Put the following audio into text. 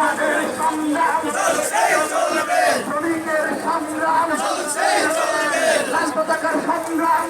আমাদের সংগ্রাম সংগ্রাম